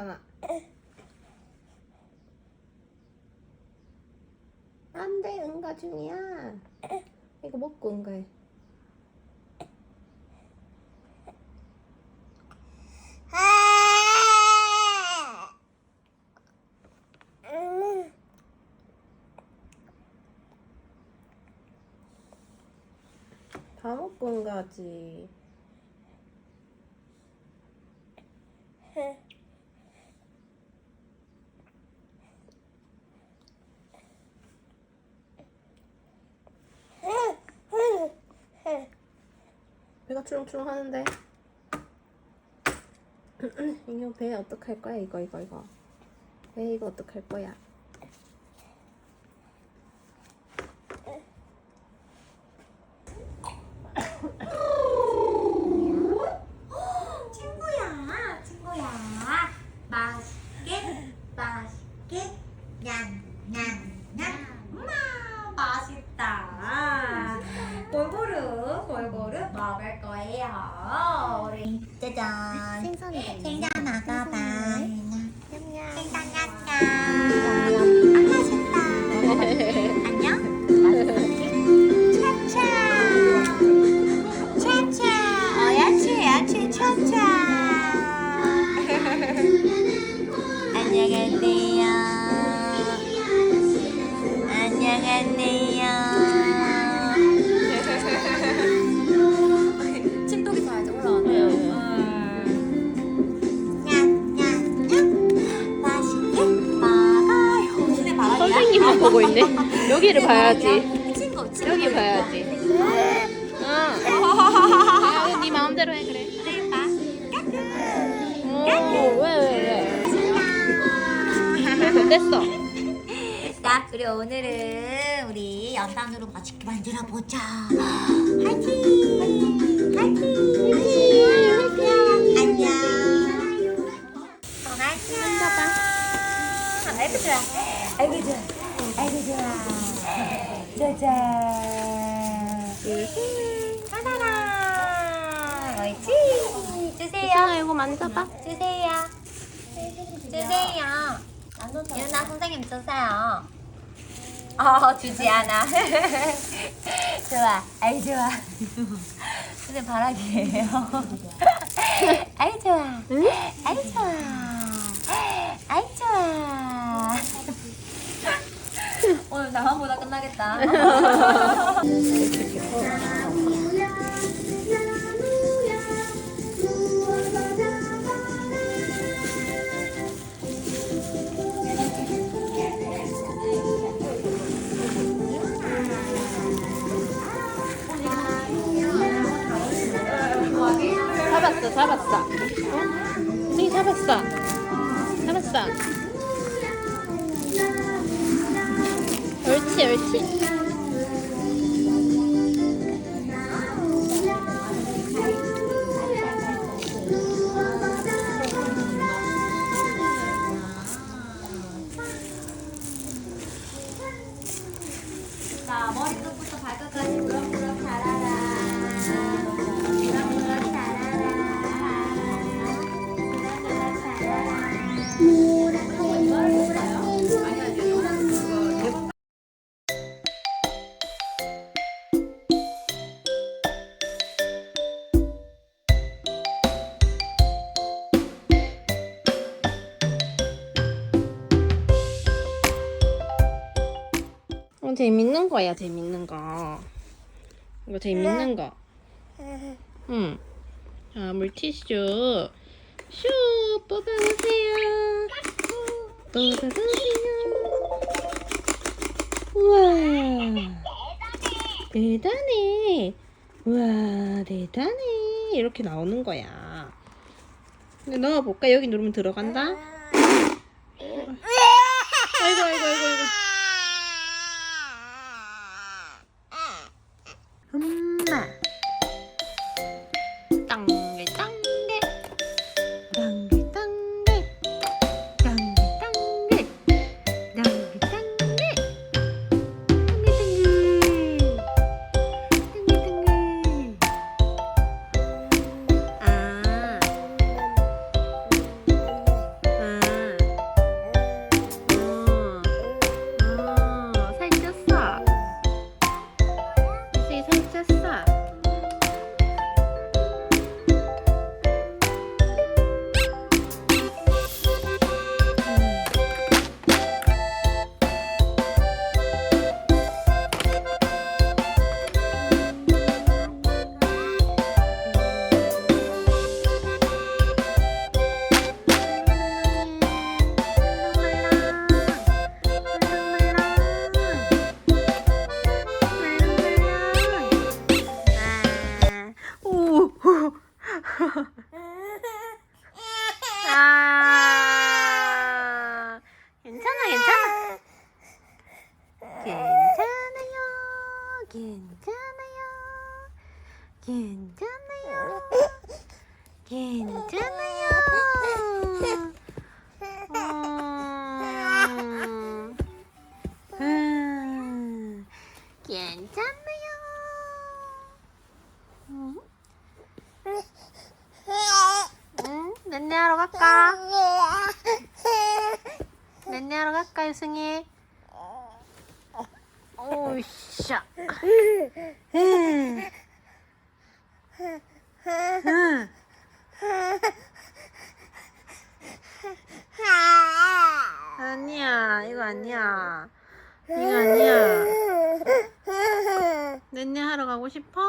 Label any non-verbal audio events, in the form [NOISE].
태어나. 안 돼, 응가 중이야. 이거 먹고 응가해. 다 먹고 응가지. 아. 배가 추렁추렁 하는데. [CLEARS THROAT] 이거 배 어떡할 거야 이거 이거 이거. 배 이거 어떡할 거야 친구야. 맛있게, 맛있게, 냠냠냠. 엄마, 맛있다. 골고루, 골고루 먹을 거예요. 짜잔. 생선이 생선 먹어봐. 생선 냠냠. 맛있다. 안녕. 차차. 차차. 어, 야채, 야채, 차차. 안녕하세요. 안녕하세요. 보고 있네. [LAUGHS] 여기를 봐야지. 친구, 친구. 여기 봐야지. 응. 아, 네 마음대로 해 그래. 오, 왜, 왜, 왜? 됐어. 자, 우리 오늘은 우리 연단으로 맛있게 만들어 보자. 화이팅! 화이팅! 안녕. 어, 안녕. 아이고 좋아. 아이고 좋아. 아이고 좋아. 짜잔. 하나라. 옳지. 주세요. 이거 만져봐. 주세요. 주세요. 유나 선생님 주세요. 어 주지 않아. [LAUGHS] 좋아. 아이 좋아. 선생님 바라기예요. [LAUGHS] 아이 좋아. 아이 좋아. 아이 좋아. 오늘 나 [LAUGHS] 옳지, 옳지. 자, 머리끝부터 발끝까지 무럭무럭 자라라. 어, 재밌는 거야, 재밌는 거. 이거 재밌는 거. 응. 자, 물티슈. 슈, 뽑아보세요. 뽑아보세요. 우와. 대단해. 우와, 대단해. 이렇게 나오는 거야. 넣어볼까? 여기 누르면 들어간다? Hmm. 괜찮아요. 괜찮아요. 괜찮아요. 음, 음, 괜찮아요. 음, 응? 넷내하러 갈까? 넷내하러 갈까, 유승이? 오이 샤. 응. 응. 아니야, 이거 아니야. 이거 아니야. 넷내 하러 가고 싶어?